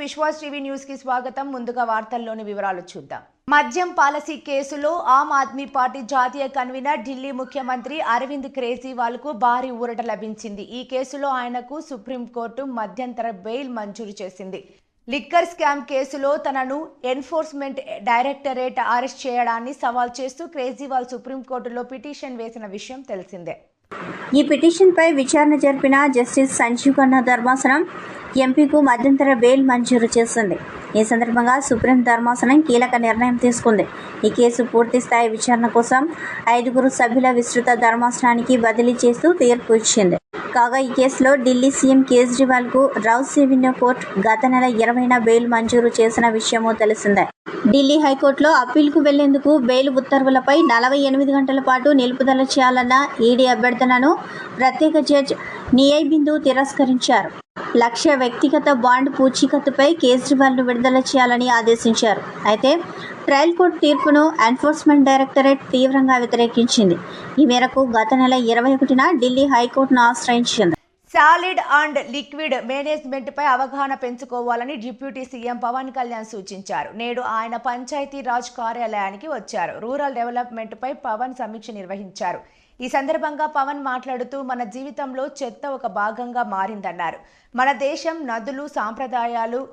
Vishwas TV న్యూస్కి స్వాగతం. ముందుగా వార్తల్లోని వివరాలు చూద్దాం. మద్యం పాలసీ కేసులో ఆమ్ ఆద్మీ పార్టీ జాతీయ కన్వీనర్ ఢిల్లీ ముఖ్యమంత్రి అరవింద్ కేజ్రీవాల్కు భారీ ఊరట లభించింది. ఈ కేసులో ఆయనకు సుప్రీంకోర్టు మధ్యంతర బెయిల్ మంజూరు చేసింది. లిక్కర్ స్కామ్ కేసులో తనను ఎన్ఫోర్స్మెంట్ డైరెక్టరేట్ అరెస్ట్ చేయడాన్ని సవాల్ చేస్తూ కేజ్రీవాల్ సుప్రీంకోర్టులో పిటిషన్ వేసిన విషయం తెలిసిందే. ఈ పిటిషన్పై విచారణ జరిపిన జస్టిస్ సంజీవ్ ఖన్నా ధర్మాసనం ఎంపీకు మధ్యంతర బెయిల్ మంజూరు చేసింది. ఈ సందర్భంగా సుప్రీం ధర్మాసనం కీలక నిర్ణయం తీసుకుంది. ఈ కేసు పూర్తి స్థాయి విచారణ కోసం ఐదుగురు సభ్యుల విస్తృత ధర్మాసనానికి బదిలీ చేస్తూ తీర్పు ఇచ్చింది. కాగా ఈ కేసులో ఢిల్లీ సీఎం కేజ్రీవాల్కు రౌస్ సివిన్య కోర్టు గత నెల ఇరవైన బెయిల్ మంజూరు చేసిన విషయమూ తెలిసిందే. ఢిల్లీ హైకోర్టులో అప్పీల్కు వెళ్ళేందుకు బెయిల్ ఉత్తర్వులపై నలభై ఎనిమిది గంటల పాటు నిలుపుదల చేయాలన్న ఈడీ అభ్యర్థనను ప్రత్యేక జడ్జ్ నియై బిందు తిరస్కరించారు. లక్ష్య వ్యక్తిగత బాండ్ పూచీకత్తుపై కేజ్రీవాల్ను విడుదల చేయాలని ఆదేశించారు. అయితే ట్రయల్ కోర్టు తీర్పును ఎన్ఫోర్స్మెంట్ డైరెక్టరేట్ తీవ్రంగా వ్యతిరేకించింది. ఈ మేరకు గత నెల ఇరవై ఒకటిన ఢిల్లీ హైకోర్టును ఆశ్రయించింది. సాలిడ్ అండ్ లిక్విడ్ మేనేజ్మెంట్పై అవగాహన పెంచుకోవాలని డిప్యూటీ సీఎం పవన్ కళ్యాణ్ సూచించారు. నేడు ఆయన పంచాయతీ రాజ్ కార్యాలయానికి వచ్చారు. రూరల్ డెవలప్మెంట్పై పవన్ సమీక్ష నిర్వహించారు. ఈ సందర్భంగా పవన్ మాట్లాడుతూ మన జీవితంలో చెత్త ఒక భాగంగా మారిందన్నారు. మన దేశం నదులు సాంప్రదాయాలు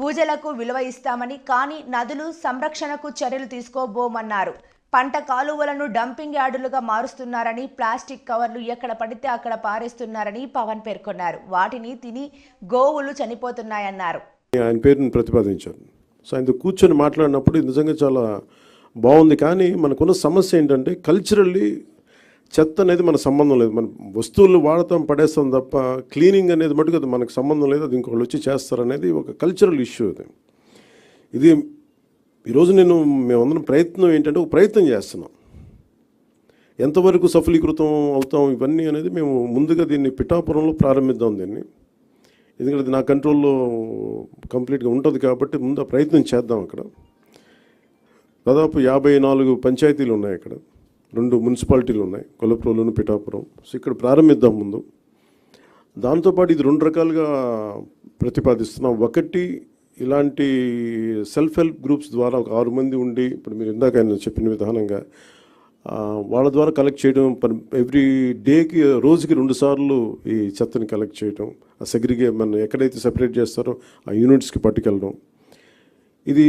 పూజలకు విలువ ఇస్తామని కానీ నదులు సంరక్షణకు చర్యలు తీసుకోబోమన్నారు. పంట కాలువలను డంపింగ్ యార్డులుగా మారుస్తున్నారని ప్లాస్టిక్ కవర్లు ఎక్కడ పడితే అక్కడ పారేస్తున్నారని పవన్ పేర్కొన్నారు. వాటిని తిని గోవులు చనిపోతున్నాయన్నారు. ఆయన పేరుని ప్రతిపాదించారు. సో ఆయన కూర్చొని మాట్లాడినప్పుడు నిజంగా చాలా బాగుంది. కానీ మనకున్న సమస్య ఏంటంటే కల్చరల్లీ చెత్త అనేది మన సంబంధం లేదు. మన వస్తువులు వాడతాం పడేస్తాం తప్ప క్లీనింగ్ అనేది మటుకు అది మనకు సంబంధం లేదు. అది ఇంకొకళ్ళు వచ్చి చేస్తారనేది ఒక కల్చరల్ ఇష్యూ అది. ఇది ఈరోజు నేను మేమందరం ప్రయత్నం ఏంటంటే ఒక ప్రయత్నం చేస్తున్నాం. ఎంతవరకు సఫలీకృతం అవుతాం ఇవన్నీ అనేది మేము ముందుగా దీన్ని పిఠాపురంలో ప్రారంభిద్దాం దీన్ని. ఎందుకంటే అది నా కంట్రోల్లో కంప్లీట్గా ఉంటుంది కాబట్టి ముందు ఆ ప్రయత్నం చేద్దాం అక్కడ. దాదాపు యాభై నాలుగు పంచాయతీలు ఉన్నాయి అక్కడ. రెండు మున్సిపాలిటీలు ఉన్నాయి కొలప్రోలోను పిఠాపురం. సో ఇక్కడ ప్రారంభిద్దాం ముందు. దాంతోపాటు ఇది రెండు రకాలుగా ప్రతిపాదిస్తున్నాం. ఒకటి ఇలాంటి సెల్ఫ్ హెల్ప్ గ్రూప్స్ ద్వారా ఒక ఆరు మంది ఉండి ఇప్పుడు మీరు ఇందాక ఆయన చెప్పిన విధానంగా వాళ్ళ ద్వారా కలెక్ట్ చేయడం ఎవ్రీ డేకి రోజుకి రెండు సార్లు ఈ చెత్తని కలెక్ట్ చేయడం ఆ సెగ్రిగే మన ఎక్కడైతే సెపరేట్ చేస్తారో ఆ యూనిట్స్కి పట్టుకెళ్ళడం. ఇది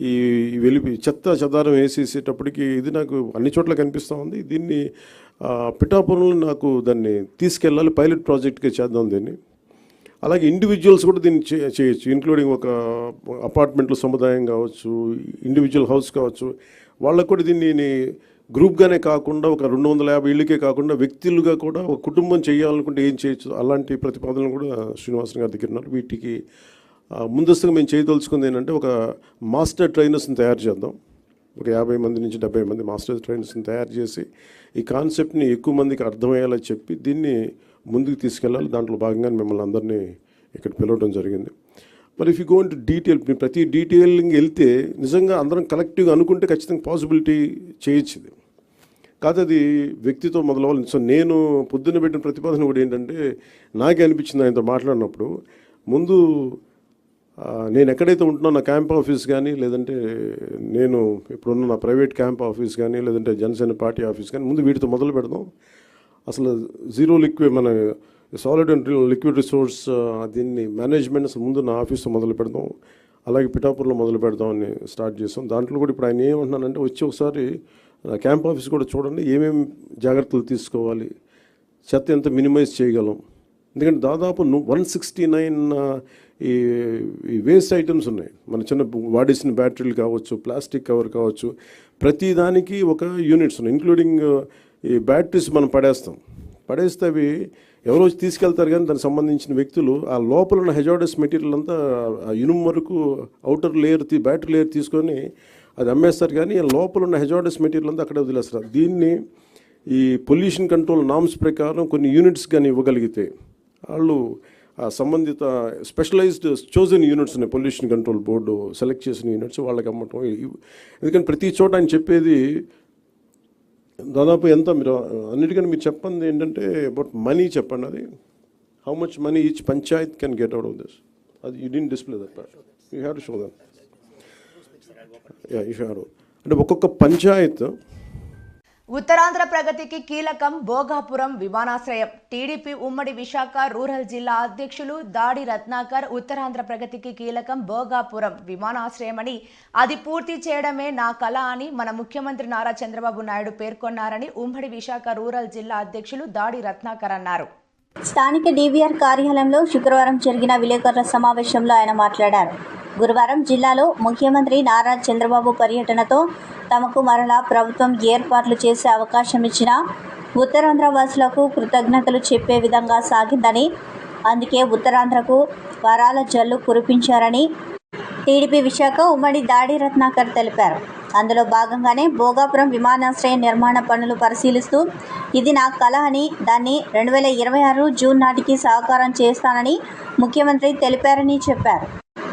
ఈ వెలిపి చెత్త చెదారం వేసేసేటప్పటికి ఇది నాకు అన్ని చోట్ల కనిపిస్తూ ఉంది. దీన్ని పిఠాపురంలో నాకు దాన్ని తీసుకెళ్ళాలి పైలట్ ప్రాజెక్ట్గా చేద్దాం దీన్ని. అలాగే ఇండివిజువల్స్ కూడా దీన్ని చే- చేయొచ్చు ఇంక్లూడింగ్ ఒక అపార్ట్మెంట్లో సముదాయం కావచ్చు ఇండివిజువల్ హౌస్ కావచ్చు. వాళ్ళకు కూడా దీన్ని గ్రూప్గానే కాకుండా ఒక రెండు వందల యాభై ఇళ్ళకే కాకుండా వ్యక్తులుగా కూడా ఒక కుటుంబం చేయాలనుకుంటే ఏం చేయొచ్చు? అలాంటి ప్రతిపాదనలు కూడా శ్రీనివాసన్ గారి దగ్గర ఉన్నారు. వీటికి ముందస్తుగా మేము చేయదలుచుకుంది ఏంటంటే ఒక మాస్టర్ ట్రైనర్స్ని తయారు చేద్దాం. ఒక యాభై మంది నుంచి డెబ్బై మంది మాస్టర్ ట్రైనర్స్ని తయారు చేసి ఈ కాన్సెప్ట్ని ఎక్కువ మందికి అర్థమయ్యేలా చెప్పి దీన్ని ముందుకు తీసుకెళ్ళాలి. దాంట్లో భాగంగా మిమ్మల్ని అందరినీ ఇక్కడ పిలవడం జరిగింది. మరి if you gone to detail ప్రతి డీటెయిలింగ్ వెళ్తే నిజంగా అందరం కలెక్టివ్గా అనుకుంటే ఖచ్చితంగా పాసిబిలిటీ చేయొచ్చు ఇది. కాదు అది వ్యక్తితో మొదలవ్వాలి. సో నేను పొద్దున్న పెట్టిన ప్రతిపాదన కూడా ఏంటంటే నాకే అనిపించింది ఆయనతో మాట్లాడినప్పుడు ముందు నేను ఎక్కడైతే ఉంటున్నా నా క్యాంప్ ఆఫీస్ కానీ లేదంటే నేను ఇప్పుడున్న నా ప్రైవేట్ క్యాంప్ ఆఫీస్ కానీ లేదంటే జనసేన పార్టీ ఆఫీస్ కానీ ముందు వీటితో మొదలు పెడదాం. అసలు జీరో లిక్విడ్ మన సాలిడ్ అండ్ లిక్విడ్ రిసోర్స్ దీన్ని మేనేజ్మెంట్ అసలు ముందు నా ఆఫీస్తో మొదలు పెడదాం. అలాగే పిఠాపూర్లో మొదలు పెడదామని స్టార్ట్ చేసాం. దాంట్లో కూడా ఇప్పుడు ఆయన ఏమంటున్నానంటే వచ్చి ఒకసారి క్యాంప్ ఆఫీస్ కూడా చూడండి ఏమేమి జాగ్రత్తలు తీసుకోవాలి చెత్త ఎంత మినిమైజ్ చేయగలం. ఎందుకంటే దాదాపు వన్ సిక్స్టీ నైన్ ఈ ఈ వేస్ట్ ఐటమ్స్ ఉన్నాయి. మన చిన్న వాడేసిన బ్యాటరీలు కావచ్చు ప్లాస్టిక్ కవర్ కావచ్చు ప్రతి దానికి ఒక యూనిట్స్ ఉన్నాయి. ఇంక్లూడింగ్ ఈ బ్యాటరీస్ మనం పడేస్తాం. పడేస్తే అవి ఎవరో తీసుకెళ్తారు కానీ దానికి సంబంధించిన వ్యక్తులు ఆ లోపల ఉన్న హెజార్డస్ మెటీరియల్ అంతా ఆ ఇనుము వరకు అవుటర్ లేయర్ తీ బ్యాటరీ లేయర్ తీసుకొని అది అమ్మేస్తారు కానీ ఆ లోపల ఉన్న హెజార్డస్ మెటీరియల్ అంతా అక్కడే వదిలేస్తారు. దీన్ని ఈ పొల్యూషన్ కంట్రోల్ నామ్స్ ప్రకారం కొన్ని యూనిట్స్ కానీ ఇవ్వగలిగితే వాళ్ళు సంబంధిత specialized chosen units pollution control board select చేసిన యూనిట్స్ వాళ్ళకి అమ్మటం. ఎందుకంటే ప్రతి చోట ఆయన చెప్పేది దాదాపు ఎంత మీరు అన్నిటికన్నా మీరు చెప్పండి ఏంటంటే అబౌట్ మనీ చెప్పండి అది. How much money each panchayat can get out of this అది you didn't display that you have to show that you have అంటే ఒక్కొక్క పంచాయత్ ఉత్తరాంధ్ర ప్రగతికి కీలకం భోగాపురం విమానాశ్రయం. టీడీపీ ఉమ్మడి విశాఖ రూరల్ జిల్లా అధ్యక్షులు దాడి రత్నాకర్ ఉత్తరాంధ్ర ప్రగతికి కీలకం భోగాపురం విమానాశ్రయమని అది పూర్తి చేయడమే నా కళ అని మన ముఖ్యమంత్రి నారా చంద్రబాబు నాయుడు పేర్కొన్నారని ఉమ్మడి విశాఖ రూరల్ జిల్లా అధ్యక్షులు దాడి రత్నాకర్ అన్నారు. స్థానిక డీవీఆర్ కార్యాలయంలో శుక్రవారం జరిగిన విలేకరుల సమావేశంలో ఆయన మాట్లాడారు. గురువారం జిల్లాలో ముఖ్యమంత్రి నారా చంద్రబాబు పర్యటనతో తమకు మరలా ప్రభుత్వం ఏర్పాట్లు చేసే అవకాశం ఇచ్చిన ఉత్తరాంధ్ర వాసులకు కృతజ్ఞతలు చెప్పే విధంగా సాగిందని అందుకే ఉత్తరాంధ్రకు వరాల జల్లు కురిపించారని టీడీపీ విశాఖ ఉమ్మడి దాడి రత్నాకర్ తెలిపారు. అందులో భాగంగానే భోగాపురం విమానాశ్రయ నిర్మాణ పనులు పరిశీలిస్తూ ఇది నా కళ అని దాన్ని రెండు వేల ఇరవై ఆరు జూన్ నాటికి సహకారం చేస్తానని ముఖ్యమంత్రి తెలిపారని చెప్పారు.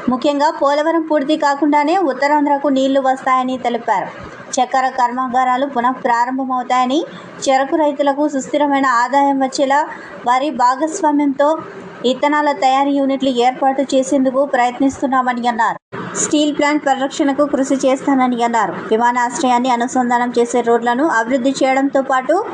ముఖ్యంగా పోలవరం పూర్తి కాకుండానే ఉత్తరాంధ్రకు నీళ్ళు వస్తాయని తెలిపారు. చక్కెర కర్మాగారాలు పునః ప్రారంభమవుతాయని చెరకు రైతులకు సుస్థిరమైన ఆదాయం వచ్చేలా వారి భాగస్వామ్యంతో ఇత్తనాల తయారీ యూనిట్లు ఏర్పాటు చేసేందుకు ప్రయత్నిస్తున్నామని అన్నారు. స్టీల్ ప్లాంట్ పరిరక్షణకు కృషి చేస్తానని అన్నారు. విమానాశ్రయాన్ని అనుసంధానం చేసే రోడ్లను అభివృద్ధి చేయడంతో పాటు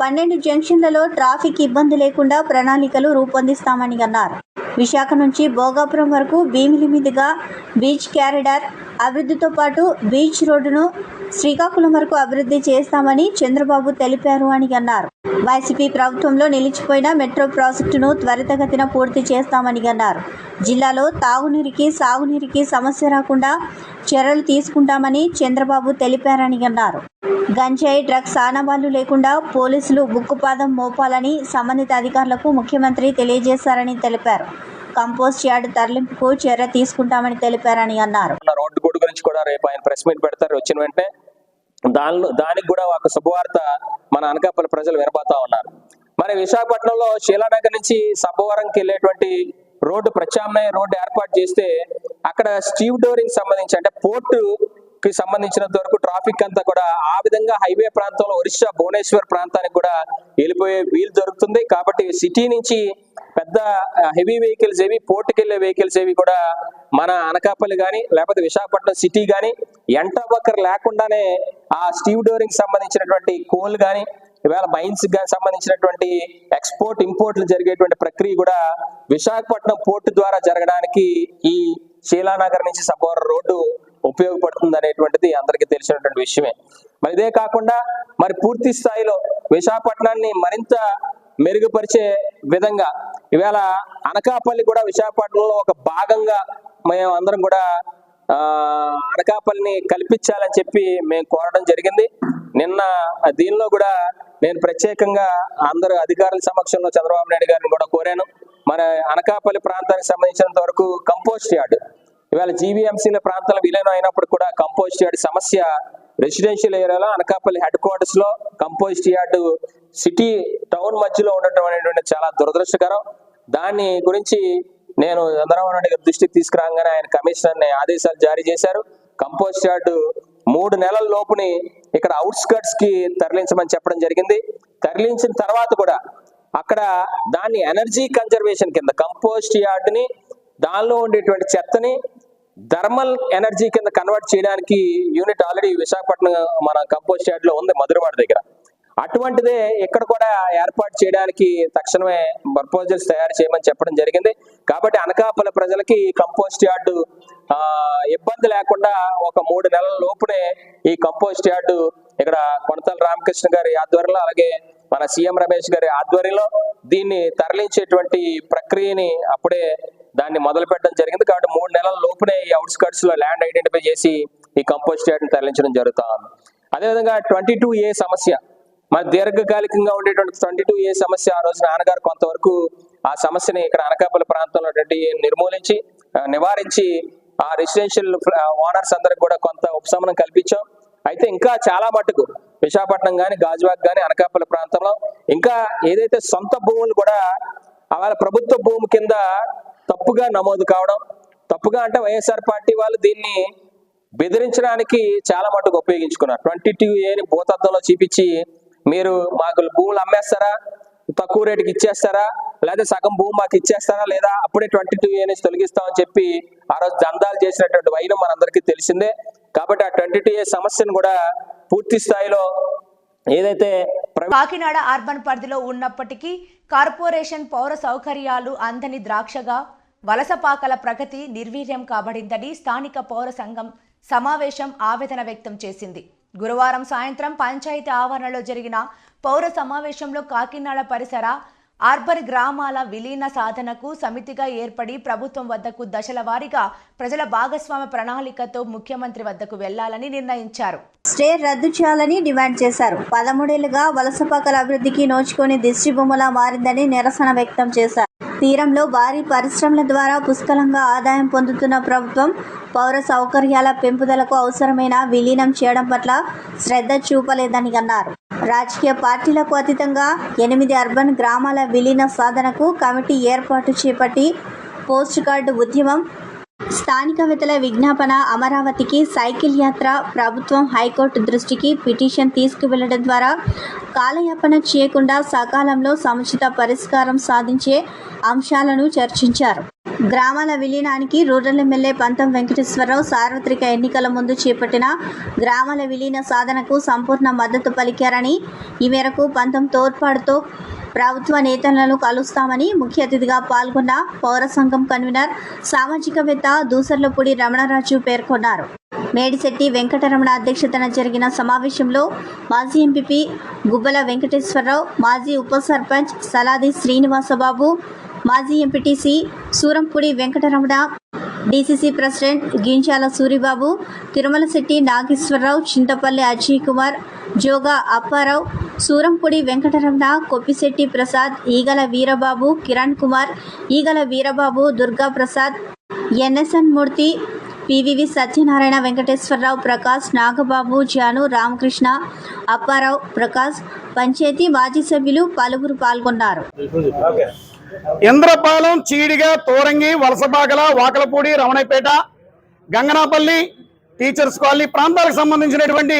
పన్నెండు జంక్షన్లలో ట్రాఫిక్ ఇబ్బంది లేకుండా ప్రణాళికలు రూపొందిస్తామని అన్నారు. విశాఖ నుంచి భోగాపురం వరకు భీమిలి మీదుగా బీచ్ క్యారిడార్ అభివృద్ధితో పాటు బీచ్ రోడ్డును శ్రీకాకుళం వరకు అభివృద్ధి చేస్తామని చంద్రబాబు తెలిపారు అని అన్నారు. వైసీపీ ప్రభుత్వంలో నిలిచిపోయిన మెట్రో ప్రాజెక్టును త్వరితగతిన పూర్తి చేస్తామని అన్నారు. జిల్లాలో తాగునీరికి సాగునీరికి సమస్య రాకుండా చర్యలు తీసుకుంటామని చంద్రబాబు తెలిపారని అన్నారు. గంజాయి డ్రగ్స్ ఆనవాళ్ళు లేకుండా పోలీసులు బుక్కుపాదం మోపాలని సంబంధిత అధికారులకు ముఖ్యమంత్రి తెలియజేశారని తెలిపారు. కంపోస్ట్ యార్డ్ తరలింపుకు చర్య తీసుకుంటామని తెలిపారని అన్నారు. రోడ్డు గురించి కూడా రేపు ఆయన ప్రెస్ మీట్ పెడతారు. వచ్చిన వెంటనే దానిలో దానికి కూడా ఒక శుభవార్త మన అనకాపల్లి ప్రజలు వినబోతా ఉన్నారు. మరి విశాఖపట్నంలో శీలానగర్ నుంచి సబ్బవరంకి వెళ్ళేటువంటి రోడ్డు ప్రత్యామ్నాయ రోడ్డు ఏర్పాటు చేస్తే అక్కడ స్టీవ్ డోరింగ్ సంబంధించి అంటే పోర్టు కి సంబంధించినంత వరకు ట్రాఫిక్ అంతా కూడా ఆ విధంగా హైవే ప్రాంతంలో ఒరిస్సా భువనేశ్వర్ ప్రాంతానికి కూడా వెళ్ళిపోయే వీలు దొరుకుతుంది. కాబట్టి సిటీ నుంచి పెద్ద హెవీ వెహికల్స్ ఏవి పోర్టుకి వెళ్ళే వెహికల్స్ ఏవి కూడా మన అనకాపల్లి కానీ లేకపోతే విశాఖపట్నం సిటీ కానీ ఎంట లేకుండానే ఆ స్టీవ్ డోరింగ్ సంబంధించినటువంటి కోల్ కానీ ఇవాళ మైన్స్కి సంబంధించినటువంటి ఎక్స్పోర్ట్ ఇంపోర్ట్లు జరిగేటువంటి ప్రక్రియ కూడా విశాఖపట్నం పోర్టు ద్వారా జరగడానికి ఈ శీలానగర్ నుంచి సబ్బవరం రోడ్డు ఉపయోగపడుతుంది అనేటువంటిది అందరికీ తెలిసినటువంటి విషయమే. మరి ఇదే కాకుండా మరి పూర్తి స్థాయిలో విశాఖపట్నాన్ని మరింత మెరుగుపరిచే విధంగా ఇవాళ అనకాపల్లి కూడా విశాఖపట్నంలో ఒక భాగంగా మేము అందరం కూడా ఆ అనకాపల్లిని కల్పించాలని చెప్పి మేము కోరడం జరిగింది. నిన్న దీనిలో కూడా నేను ప్రత్యేకంగా అందరు అధికారుల సమక్షంలో చంద్రబాబు నాయుడు గారిని కూడా కోరాను. మన అనకాపల్లి ప్రాంతానికి సంబంధించినంత వరకు కంపోస్ట్ యార్డ్ ఇవాళ జీవీఎంసీల ప్రాంతాల విలీనం అయినప్పుడు కూడా కంపోస్ట్ యార్డ్ సమస్య రెసిడెన్షియల్ ఏరియాలో అనకాపల్లి హెడ్ క్వార్టర్స్లో కంపోస్ట్ యార్డ్ సిటీ టౌన్ మధ్యలో ఉండటం అనేటువంటి చాలా దురదృష్టకరం. దాని గురించి నేను చంద్రబాబు నాయుడు గారి దృష్టికి తీసుకురాగానే ఆయన కమిషనర్ని ఆదేశాలు జారీ చేశారు. కంపోస్ట్ యార్డ్ మూడు నెలల లోపుని ఇక్కడ అవుట్స్కర్ట్స్కి తరలించమని చెప్పడం జరిగింది. తరలించిన తర్వాత కూడా అక్కడ దాన్ని ఎనర్జీ కన్జర్వేషన్ కింద కంపోస్ట్ యార్డ్ని దానిలో ఉండేటువంటి చెత్తని థర్మల్ ఎనర్జీ కింద కన్వర్ట్ చేయడానికి యూనిట్ ఆల్రెడీ విశాఖపట్నం మన కంపోస్ట్ యార్డ్లో ఉంది మధురవాడ దగ్గర. అటువంటిదే ఇక్కడ కూడా ఏర్పాటు చేయడానికి తక్షణమే ప్రపోజల్స్ తయారు చేయమని చెప్పడం జరిగింది. కాబట్టి అనకాపల్లి ప్రజలకి కంపోస్ట్ యార్డు ఆ, ఇబ్బంది లేకుండా ఒక మూడు నెలల లోపునే ఈ కంపోస్ట్ యార్డు ఇక్కడ కొనతల రామకృష్ణ గారి ఆధ్వర్యంలో అలాగే మన సీఎం రమేష్ గారి ఆధ్వర్యంలో దీన్ని తరలించేటువంటి ప్రక్రియని అప్పుడే దాన్ని మొదలు పెట్టడం జరిగింది. కాబట్టి మూడు నెలల లోపునే ఈ అవుట్స్కట్స్లో ల్యాండ్ ఐడెంటిఫై చేసి ఈ కంపోస్ట్ యార్డ్ని తరలించడం జరుగుతా ఉంది అదేవిధంగా ట్వంటీ టూ ఏ సమస్య మరి దీర్ఘకాలికంగా ఉండేటువంటి ట్వంటీ టూ ఏ సమస్య ఆ రోజు నాన్నగారు కొంతవరకు ఆ సమస్యని ఇక్కడ అనకాపల్లి ప్రాంతంలో నిర్మూలించి నివారించి ఆ రెసిడెన్షియల్ ఓనర్స్ అందరికి కూడా కొంత ఉపశమనం కల్పించాం. అయితే ఇంకా చాలా మటుకు విశాఖపట్నం కానీ గాజువాక్ కానీ అనకాపల్లి ప్రాంతంలో ఇంకా ఏదైతే సొంత భూములు కూడా అలా ప్రభుత్వ భూమి కింద తప్పుగా నమోదు కావడం తప్పుగా అంటే వైఎస్ఆర్ పార్టీ వాళ్ళు దీన్ని బెదిరించడానికి చాలా మటుకు ఉపయోగించుకున్నారు. ట్వంటీ టూ ఏని భూతత్వంలో చూపించి మీరు మాకు భూములు అమ్మేస్తారా? తక్కువ రేటుకి ఇచ్చేస్తారా? లేదా సగం భూమి మాకు ఇచ్చేస్తారా? లేదా అప్పుడే ట్వంటీ టూ ఏ నుంచి తొలగిస్తామని చెప్పి ఆ రోజు దందాలు చేసినటువంటి వైనం మనందరికీ తెలిసిందే. కాబట్టి ఆ ట్వంటీ టూ ఏ సమస్యను కూడా పూర్తి స్థాయిలో ఏదైతే కాకినాడ అర్బన్ పరిధిలో ఉన్నప్పటికీ కార్పొరేషన్ పౌర సౌకర్యాలు అందని ద్రాక్షగా వలసపాకల ప్రగతి నిర్వీర్యం కాబడిందని స్థానిక పౌర సంఘం సమావేశం ఆవేదన వ్యక్తం చేసింది. గురువారం సాయంత్రం పంచాయతీ ఆవరణలో జరిగిన పౌర సమావేశంలో కాకినాడ పరిసర ఆర్బర్ గ్రామాల విలీన సాధనకు సమితిగా ఏర్పడి ప్రభుత్వం వద్దకు దశల వారీగా ప్రజల భాగస్వామ్య ప్రణాళికతో ముఖ్యమంత్రి వద్దకు వెళ్ళాలని నిర్ణయించారు. స్టే రద్దు చేయాలని డిమాండ్ చేశారు. పదమూడేళ్ళుగా వలసపాకల అభివృద్ధికి నోచుకొని దిష్టిబొమ్మలా మారిందని నిరసన వ్యక్తం చేశారు. తీరంలో భారీ పరిశ్రమల ద్వారా పుష్కలంగా ఆదాయం పొందుతున్న ప్రభుత్వం పౌర సౌకర్యాల పెంపుదలకు అవసరమైన విలీనం చేయడం పట్ల శ్రద్ధ చూపలేదని అన్నారు. రాజకీయ పార్టీలకు అతీతంగా ఎనిమిది అర్బన్ గ్రామాల విలీన సాధనకు కమిటీ ఏర్పాటు చేపట్టి పోస్ట్ కార్డు ఉద్యమం స్థానికవేత్తల విజ్ఞాపన అమరావతికి సైకిల్ యాత్ర ప్రభుత్వం హైకోర్టు దృష్టికి పిటిషన్ తీసుకువెళ్ళడం ద్వారా కాలయాపన చేయకుండా సకాలంలో సముచిత పరిష్కారం సాధించే అంశాలను చర్చించారు. గ్రామాల విలీనానికి రూరల్ ఎమ్మెల్యే పంతం వెంకటేశ్వరరావు సార్వత్రిక ఎన్నికల ముందు చేపట్టిన గ్రామాల విలీన సాధనకు సంపూర్ణ మద్దతు పలికారని ఈ మేరకు పంతం తోడ్పాటుతో ప్రభుత్వ నేతలను కలుస్తామని ముఖ్య అతిథిగా పాల్గొన్న పౌర సంఘం కన్వీనర్ సామాజికవేత్త దూసర్లపూడి రమణరాజు పేర్కొన్నారు. మేడిశెట్టి వెంకటరమణ అధ్యక్షతన జరిగిన సమావేశంలో మాజీ ఎంపీపీ గుబ్బల వెంకటేశ్వరరావు మాజీ ఉప సర్పంచ్ సలాది శ్రీనివాసబాబు మాజీ MPTC Surampudi Venkataramana DCC president Ginchala Suribabu Tirumalasetti Nageswararao Chintapalli Ajay Kumar Joga Apparao Surampudi Venkataramana Koppisetti Prasad Eegala Veerababu Kiran Kumar Eegala Veerababu Durga Prasad NSN Murthy PVV Satyanarayana Venkateswararao Prakash Nagababu Janu Ramakrishna Apparao Prakash panchayat మాజీ సభ్యులు పలువురు పాల్గొన్నారు. Indrapalem Cheediga Thorangi Valasabagala Vakalapudi Ramanapeta Ganganapalli teachers colony ప్రాంతాలకు సంబంధించినటువంటి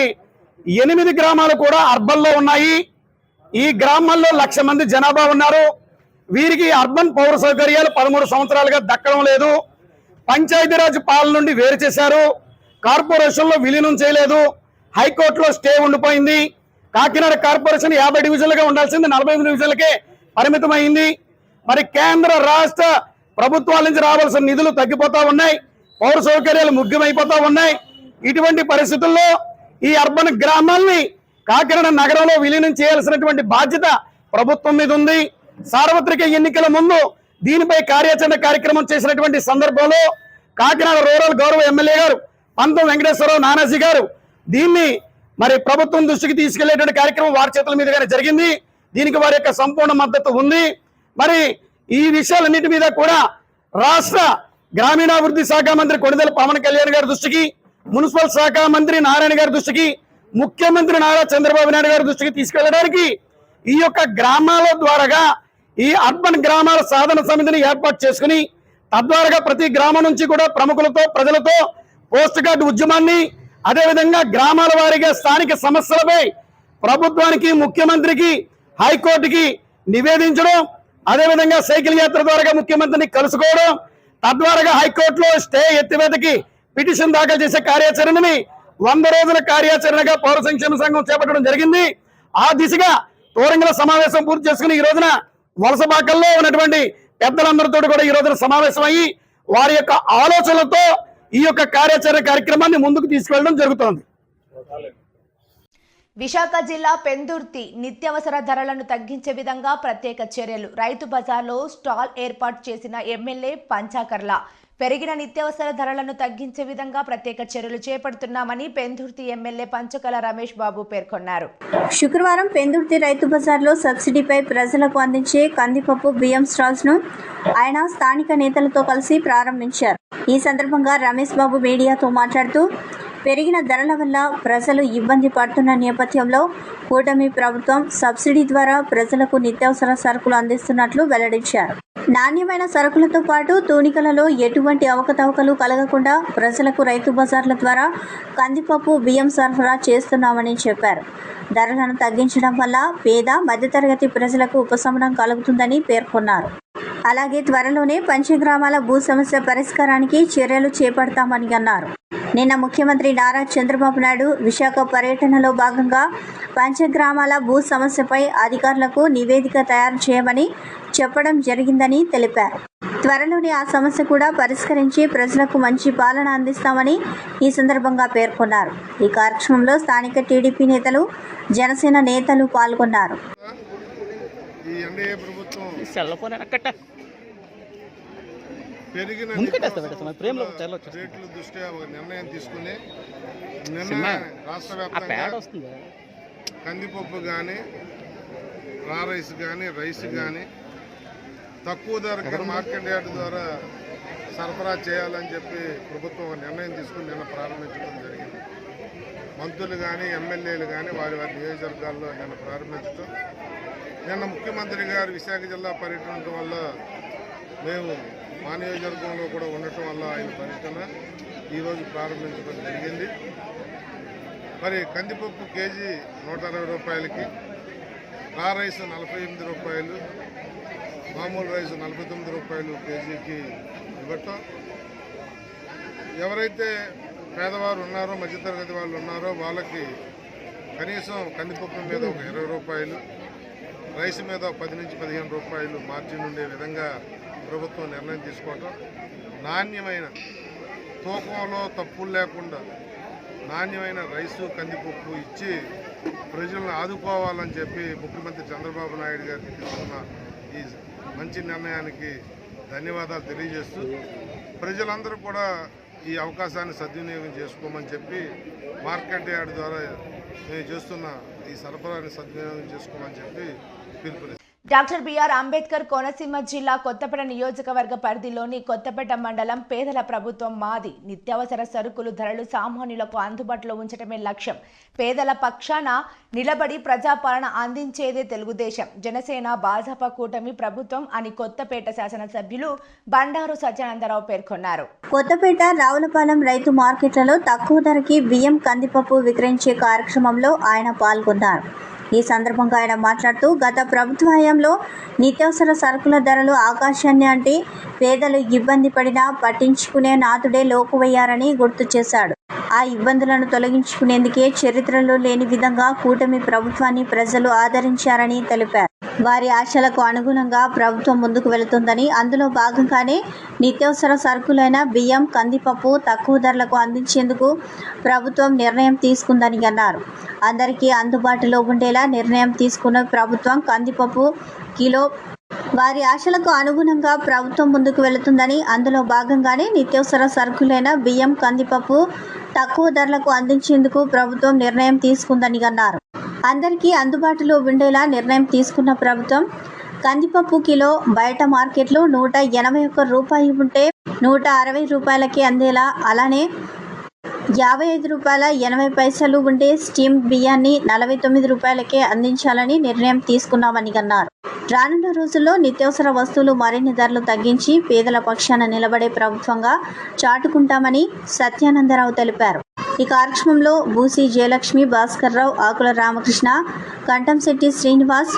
ఎనిమిది గ్రామాలు కూడా అర్బన్లో ఉన్నాయి. ఈ గ్రామాల్లో లక్ష మంది జనాభా ఉన్నారు. వీరికి అర్బన్ పౌర సౌకర్యాలు పదమూడు సంవత్సరాలుగా దక్కడం లేదు. పంచాయతీరాజ్ పాలన నుండి వేరు చేశారు. కార్పొరేషన్లో విలీనం చేయలేదు. హైకోర్టులో స్టే ఉండిపోయింది. కాకినాడ కార్పొరేషన్ యాభై డివిజన్లుగా ఉండాల్సింది నలభై ఎనిమిది డివిజన్లకే పరిమితమైంది. మరి కేంద్ర రాష్ట్ర ప్రభుత్వాల నుంచి రావాల్సిన నిధులు తగ్గిపోతా ఉన్నాయి. పౌర సౌకర్యాలు ముగ్గుమైపోతా ఉన్నాయి. ఇటువంటి పరిస్థితుల్లో ఈ అర్బన్ గ్రామాల్ని కాకినాడ నగరంలో విలీనం చేయాల్సినటువంటి బాధ్యత ప్రభుత్వం మీద ఉంది. సార్వత్రిక ఎన్నికల ముందు దీనిపై కార్యాచరణ కార్యక్రమం చేసినటువంటి సందర్భంలో కాకినాడ రూరల్ గౌరవ ఎమ్మెల్యే గారు పంతం వెంకటేశ్వరరావు నానాజీ గారు దీన్ని మరి ప్రభుత్వం దృష్టికి తీసుకెళ్ళేటువంటి కార్యక్రమం వారి చేతుల మీదుగానే జరిగింది. దీనికి వారి యొక్క సంపూర్ణ మద్దతు ఉంది. మరి ఈ విషయాలన్నిటి మీద కూడా రాష్ట్ర గ్రామీణాభివృద్ధి శాఖ మంత్రి కొణిదెల పవన్ కళ్యాణ్ గారి దృష్టికి మున్సిపల్ శాఖ మంత్రి నారాయణ గారి దృష్టికి ముఖ్యమంత్రి నారా చంద్రబాబు నాయుడు గారి దృష్టికి తీసుకెళ్ళడానికి ఈ యొక్క గ్రామాల ద్వారాగా ఈ అర్బన్ గ్రామాల సాధన సమితిని ఏర్పాటు చేసుకుని తద్వారాగా ప్రతి గ్రామం నుంచి కూడా ప్రముఖులతో ప్రజలతో పోస్ట్ కార్డు ఉద్యమాన్ని అదేవిధంగా గ్రామాల వారీగా స్థానిక సమస్యలపై ప్రభుత్వానికి ముఖ్యమంత్రికి హైకోర్టుకి నివేదించడం అదేవిధంగా సైకిల్ యాత్ర ద్వారా ముఖ్యమంత్రిని కలుసుకోవడం తద్వారాగా హైకోర్టులో స్టే ఎత్తివేతకి పిటిషన్ దాఖలు చేసే కార్యాచరణని వంద రోజుల కార్యాచరణగా పౌర సంక్షేమ సంఘం చేపట్టడం జరిగింది. ఆ దిశగా తోరంగల సమావేశం పూర్తి చేసుకుని ఈ రోజున వలసబాకల్లో ఉన్నటువంటి పెద్దలందరితో కూడా ఈ రోజున సమావేశం అయ్యి వారి యొక్క ఆలోచనలతో ఈ యొక్క కార్యాచరణ కార్యక్రమాన్ని ముందుకు తీసుకెళ్ళడం జరుగుతోంది. విశాఖ జిల్లా పెందుర్తి నిత్యావసర ధరలను తగ్గించే విధంగా ప్రత్యేక చర్యలు. రైతు బజార్లో స్టాల్ ఏర్పాటు చేసిన ఎమ్మెల్యే పంచాకర్ల. పెరిగిన నిత్యావసర ధరలను తగ్గించే విధంగా ప్రత్యేక చర్యలు చేపడుతున్నామని పెందుర్తి ఎమ్మెల్యే పంచకల రమేష్ బాబు పేర్కొన్నారు. శుక్రవారం పెందుర్తి రైతు బజార్లో సబ్సిడీపై ప్రజలకు అందించే కందిపప్పు బియ్యం స్టాల్స్ను ఆయన స్థానిక నేతలతో కలిసి ప్రారంభించారు. ఈ సందర్భంగా రమేష్ బాబు మీడియాతో మాట్లాడుతూ పెరిగిన ధరల వల్ల ప్రజలు ఇబ్బంది పడుతున్న నేపథ్యంలో కూటమి ప్రభుత్వం సబ్సిడీ ద్వారా ప్రజలకు నిత్యావసర సరుకులు అందిస్తున్నట్లు వెల్లడించారు. నాణ్యమైన సరుకులతో పాటు తూనికలలో ఎటువంటి అవకతవకలు కలగకుండా ప్రజలకు రైతు బజార్ల ద్వారా కందిపప్పు బియ్యం సరఫరా చేస్తున్నామని చెప్పారు. ధరలను తగ్గించడం వల్ల పేద మధ్యతరగతి ప్రజలకు ఉపశమనం కలుగుతుందని పేర్కొన్నారు. అలాగే త్వరలోనే పంచగ్రామాల భూ సమస్య పరిష్కారానికి చర్యలు చేపడతామని అన్నారు. నిన్న ముఖ్యమంత్రి నారా చంద్రబాబు నాయుడు విశాఖ పర్యటనలో భాగంగా పంచగ్రామాల భూ సమస్యపై అధికారులకు నివేదిక తయారు చేయమని చెప్పడం జరిగిందని తెలిపారు. త్వరలోనే ఆ సమస్య కూడా పరిష్కరించి ప్రజలకు మంచి పాలన అందిస్తామని ఈ సందర్భంగా పేర్కొన్నారు. ఈ కార్యక్రమంలో స్థానిక టీడీపీ నేతలు జనసేన నేతలు పాల్గొన్నారు. ఈ ఎన్డీఏ ప్రభుత్వం పెరిగిన. రేట్ల దృష్ట్యా ఒక నిర్ణయం తీసుకుని రాష్ట్ర వ్యాప్తంగా కందిపప్పు కానీ రా రైస్ కానీ రైస్ కానీ తక్కువ ధరకి మార్కెట్ యార్డ్ ద్వారా సరఫరా చేయాలని చెప్పి ప్రభుత్వం ఒక నిర్ణయం తీసుకుని నిన్న ప్రారంభించడం జరిగింది. మంత్రులు కానీ ఎమ్మెల్యేలు కానీ వారి వారి నియోజకవర్గాల్లో నిన్న ప్రారంభించడం నిన్న ముఖ్యమంత్రి గారు విశాఖ జిల్లా పర్యటన వల్ల మేము మా నియోజకవర్గంలో కూడా ఉండటం వల్ల ఆయన పర్యటన ఈరోజు ప్రారంభించడం జరిగింది. మరి కందిపప్పు కేజీ నూట అరవై రూపాయలకి రా రైస్ నలభై ఎనిమిది రూపాయలు మామూలు రైస్ నలభై తొమ్మిది రూపాయలు కేజీకి ఇవ్వటం. ఎవరైతే పేదవారు ఉన్నారో మధ్యతరగతి వాళ్ళు ఉన్నారో వాళ్ళకి కనీసం కందిపప్పు మీద ఒక ఇరవై రూపాయలు రైస్ మీద పది నుంచి పదిహేను రూపాయలు మార్జిన్ ఉండే విధంగా ప్రభుత్వం నిర్ణయం తీసుకోవటం నాణ్యమైన తూకంలో తప్పులు లేకుండా నాణ్యమైన రైసు కందిపప్పు ఇచ్చి ప్రజలను ఆదుకోవాలని చెప్పి ముఖ్యమంత్రి చంద్రబాబు నాయుడు గారికి తీసుకున్న ఈ మంచి నిర్ణయానికి ధన్యవాదాలు తెలియజేస్తూ ప్రజలందరూ కూడా ఈ అవకాశాన్ని సద్వినియోగం చేసుకోమని చెప్పి మార్కెట్ యార్డ్ ద్వారా మేము చేస్తున్న ఈ సరఫరాని సద్వినియోగం చేసుకోమని చెప్పి డాక్టర్ బిఆర్ అంబేద్కర్ కోనసీమ జిల్లా కొత్తపేట నియోజకవర్గ పరిధిలోని కొత్తపేట మండలం పేదల ప్రభుత్వం మాది. నిత్యావసర సరుకులు ధరలు సామాన్యులకు అందుబాటులో ఉంచడమే లక్ష్యం. పేదల పక్షాన నిలబడి ప్రజాపాలన అందించేదే తెలుగుదేశం. జనసేన భాజపా కూటమి ప్రభుత్వం అని కొత్తపేట శాసనసభ్యులు బండారు సత్యానందరావు పేర్కొన్నారు. కొత్తపేట రావులపాలెం రైతు మార్కెట్లలో తక్కువ ధరకి బియ్యం కందిపప్పు విక్రయించే కార్యక్రమంలో ఆయన పాల్గొన్నారు. ఈ సందర్భంగా ఆయన మాట్లాడుతూ గత ప్రభుత్వ హయాంలో నిత్యావసర సరుకుల ధరలు ఆకాశాన్ని అంటే పేదలు ఇబ్బంది పడినా పట్టించుకునే నాథుడే లోకువయ్యారని గుర్తు చేశాడు. ఆ ఇబ్బందులను తొలగించుకునేందుకే చరిత్రలో లేని విధంగా కూటమి ప్రభుత్వాన్ని ప్రజలు ఆదరించారని తెలిపారు. వారి ఆశలకు అనుగుణంగా ప్రభుత్వం ముందుకు వెళుతుందని అందులో భాగంగానే నిత్యావసర సరుకులైన బియ్యం కందిపప్పు తక్కువ ధరలకు అందించేందుకు ప్రభుత్వం నిర్ణయం తీసుకుందని అన్నారు. అందరికీ అందుబాటులో ఉండేలా నిర్ణయం తీసుకున్న ప్రభుత్వం కందిపప్పు కిలో వారి ఆశలకు అనుగుణంగా ప్రభుత్వం ముందుకు వెళుతుందని అందులో భాగంగానే నిత్యావసర సరుకులైన బియ్యం కందిపప్పు తక్కువ ధరలకు అందించేందుకు ప్రభుత్వం నిర్ణయం తీసుకుందని అన్నారు. అందరికీ అందుబాటులో ఉండేలా నిర్ణయం తీసుకున్న ప్రభుత్వం కందిపప్పు కిలో బయట మార్కెట్లో నూట ఎనభై ఒక్క రూపాయి ఉంటే నూట అరవై రూపాయలకి అందేలా అలానే యాభై ఐదు రూపాయల ఎనభై పైసలు ఉండే స్టీమ్ బియ్యాన్ని నలభై తొమ్మిది రూపాయలకే అందించాలని నిర్ణయం తీసుకున్నామని అన్నారు. రానున్న రోజుల్లో నిత్యావసర వస్తువులు మరిన్ని ధరలు తగ్గించి పేదల పక్షాన నిలబడే ప్రభుత్వంగా చాటుకుంటామని సత్యానందరావు తెలిపారు. ఈ కార్యక్రమంలో బూసి జయలక్ష్మి భాస్కర్ రావు ఆకుల రామకృష్ణ కంఠంశెట్టి శ్రీనివాస్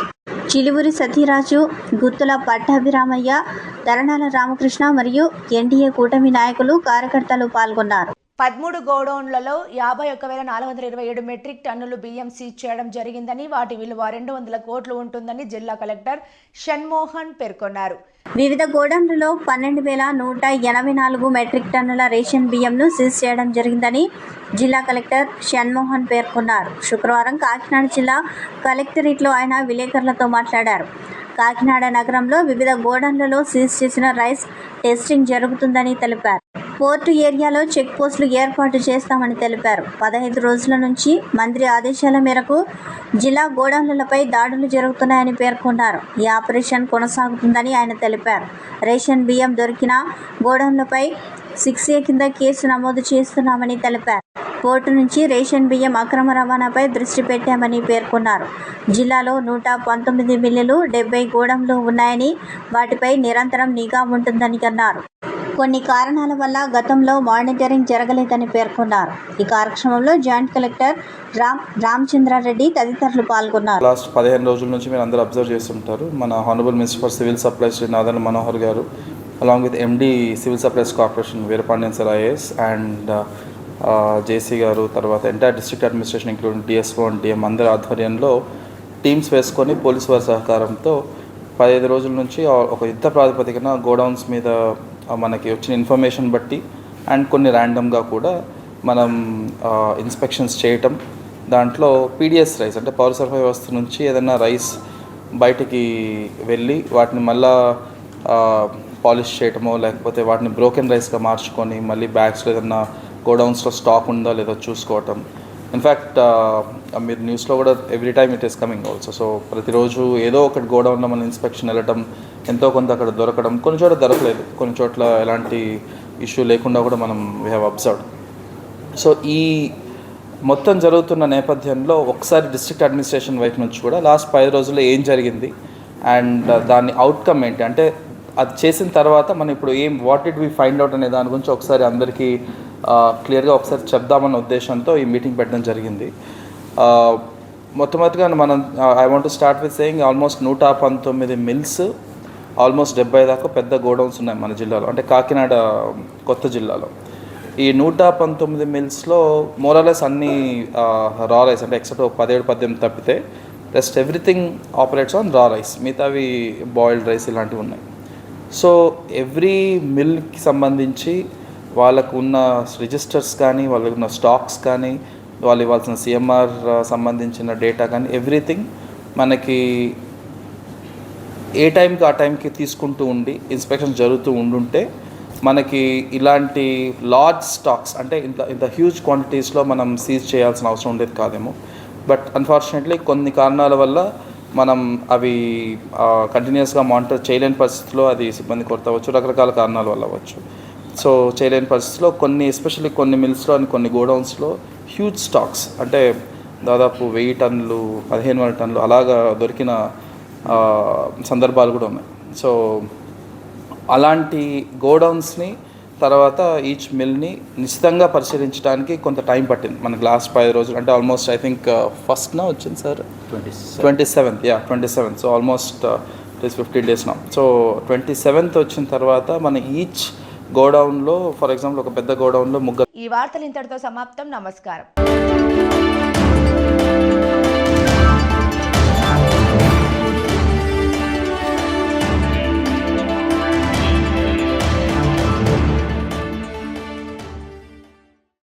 చిలువురి సతీరాజు గుత్తుల పట్టాభిరామయ్య దరణాల రామకృష్ణ మరియు ఎన్డీఏ కూటమి నాయకులు కార్యకర్తలు పాల్గొన్నారు. పదమూడు గోడౌన్లలో యాభై ఒక్క వేల నాలుగు వందల ఇరవై ఏడు మెట్రిక్ టన్నులు బియ్యం సీజ్ చేయడం జరిగిందని వాటి విలువ రెండు వందల కోట్లు ఉంటుందని జిల్లా కలెక్టర్ షణ్మోహన్ పేర్కొన్నారు. వివిధ గోడౌన్లలో పన్నెండు వేల నూట ఎనభై నాలుగు మెట్రిక్ టన్నుల రేషన్ బియ్యంను సీజ్ చేయడం జరిగిందని జిల్లా కలెక్టర్ షణ్మోహన్ పేర్కొన్నారు. శుక్రవారం కాకినాడ జిల్లా కలెక్టరేట్లో ఆయన విలేకరులతో మాట్లాడారు. కాకినాడ నగరంలో వివిధ గోడౌన్లలో సీజ్ చేసిన రైస్ టెస్టింగ్ జరుగుతుందని తెలిపారు. పోర్టు ఏరియాలో చెక్ పోస్టులు ఏర్పాటు చేస్తామని తెలిపారు. పదహైదు రోజుల నుంచి మంత్రి ఆదేశాల మేరకు జిల్లా గోడౌన్లపై దాడులు జరుగుతున్నాయని పేర్కొన్నారు. ఈ ఆపరేషన్ కొనసాగుతుందని ఆయన తెలిపారు. రేషన్ బియ్యం దొరికిన గోడౌన్లపై సిక్స్ ఏ కింద కేసు నమోదు చేస్తున్నామని తెలిపారు. పోర్టు నుంచి రేషన్ బియ్యం అక్రమ రవాణాపై దృష్టి పెట్టామని పేర్కొన్నారు. జిల్లాలో నూట పంతొమ్మిది మిల్లులు డెబ్బై గోడంలు ఉన్నాయని వాటిపై నిరంతరం నిఘా ఉంటుందని అన్నారు. కొన్ని కారణాల వల్ల గతంలో మానిటరింగ్ జరగలేదని పేర్కొన్నారు. ఈ కార్యక్రమంలో జాయింట్ కలెక్టర్ రామ్ రామచంద్రారెడ్డి తదితరులు పాల్గొన్నారు. లాస్ట్ పదిహేను రోజుల నుంచి మీరు అందరూ అబ్జర్వ్ చేస్తుంటారు. మన honourable minister for civil supplies Shri Nadan Manohar garu along with MD civil supplies corporation Veerapandian sir IAS and JC garu తర్వాత entire district administration including DSO and DM అందరి ఆధ్వర్యంలో టీమ్స్ వేసుకొని పోలీసు వారి సహకారంతో పదిహేను రోజుల నుంచి ఒక యుద్ధ ప్రాతిపదికన గోడౌన్స్ మీద మనకి వచ్చిన ఇన్ఫర్మేషన్ బట్టి అండ్ కొన్ని ర్యాండమ్గా కూడా మనం ఇన్స్పెక్షన్స్ చేయటం. దాంట్లో పీడిఎస్ రైస్ అంటే పౌర సరఫరా వ్యవస్థ నుంచి ఏదైనా రైస్ బయటికి వెళ్ళి వాటిని మళ్ళా పాలిష్ చేయటమో లేకపోతే వాటిని బ్రోకెన్ రైస్గా మార్చుకొని మళ్ళీ బ్యాగ్స్లో ఏదైనా గోడౌన్స్లో స్టాక్ ఉందా లేదో చూసుకోవటం. ఇన్ఫ్యాక్ట్ మీరు న్యూస్లో కూడా every time it is coming also. So ప్రతిరోజు ఏదో ఒకటి గోడౌన్లో మన ఇన్స్పెక్షన్ వెళ్ళటం ఎంతో కొంత అక్కడ దొరకడం కొన్ని చోట్ల దొరకలేదు. కొన్ని చోట్ల ఎలాంటి ఇష్యూ లేకుండా కూడా మనం వీ హ్యావ్ అబ్జర్వ్డ్ సో ఈ మొత్తం జరుగుతున్న నేపథ్యంలో ఒకసారి డిస్ట్రిక్ట్ అడ్మినిస్ట్రేషన్ వైపు నుంచి కూడా లాస్ట్ పది రోజుల్లో ఏం జరిగింది? అండ్ uh, దాని అవుట్కమ్ ఏంటి? అంటే అది చేసిన తర్వాత మనం ఇప్పుడు ఏం what did we find out అనే దాని గురించి ఒకసారి అందరికీ uh, క్లియర్గా ఒకసారి చెప్దామన్న ఉద్దేశంతో ఈ మీటింగ్ పెట్టడం జరిగింది. Uh, మొట్టమొదటిగా మనం I want start with saying almost నూట పంతొమ్మిది మిల్స్ ఆల్మోస్ట్ డెబ్బై దాకా పెద్ద గోడౌన్స్ ఉన్నాయి మన జిల్లాలో. అంటే కాకినాడ కొత్త జిల్లాలో. ఈ నూట పంతొమ్మిది మిల్స్లో మోరాలెస్ అన్ని రా రైస్ అంటే ఎక్సెప్ట్ పదిహేడు పద్దెనిమిది తప్పితే just everything operates on raw rice మిగతావి బాయిల్డ్ రైస్ ఇలాంటివి ఉన్నాయి. సో ఎవ్రీ మిల్కి సంబంధించి వాళ్ళకు ఉన్న రిజిస్టర్స్ కానీ వాళ్ళకు ఉన్న స్టాక్స్ కానీ వాళ్ళు ఇవ్వాల్సిన సిఎంఆర్ సంబంధించిన డేటా కానీ ఎవ్రీథింగ్ మనకి ఏ టైంకి ఆ టైంకి తీసుకుంటూ ఉండి ఇన్స్పెక్షన్ జరుగుతూ ఉండుంటే మనకి ఇలాంటి లార్జ్ స్టాక్స్ అంటే ఇంత ఇంత హ్యూజ్ క్వాంటిటీస్లో మనం సీజ్ చేయాల్సిన అవసరం ఉండేది కాదేమో. బట్ అన్ఫార్చునేట్లీ కొన్ని కారణాల వల్ల మనం అవి కంటిన్యూస్గా మానిటర్ చేయలేని పరిస్థితిలో అది సిబ్బంది కొరత అవ్వచ్చు రకరకాల కారణాల వల్ల అవ్వచ్చు. సో చేయలేని పరిస్థితిలో కొన్ని ఎస్పెషల్లీ కొన్ని మిల్స్లో అని కొన్ని గోడౌన్స్లో హ్యూజ్ స్టాక్స్ అంటే దాదాపు వెయ్యి టన్నులు పదిహేను వందల టన్నులు అలాగా దొరికిన సందర్భాలు కూడా ఉన్నాయి. సో అలాంటి గోడౌన్స్ని తర్వాత ఈచ్ మిల్ని నిశ్చితంగా పరిశీలించడానికి కొంత టైం పట్టింది. మనకి లాస్ట్ పది రోజులు అంటే ఆల్మోస్ట్ ఐ థింక్ ఫస్ట్న వచ్చింది sir? Twenty seventh yeah twenty seventh. So almost it fifteen days నా సో ట్వంటీ సెవెంత్ వచ్చిన తర్వాత మన ఈచ్ గోడౌన్లో ఫర్ ఎగ్జాంపుల్ ఒక పెద్ద గోడౌన్లో ముగ్గురు ఈ వార్తలు ఇంతటితో సమాప్తం. నమస్కారం.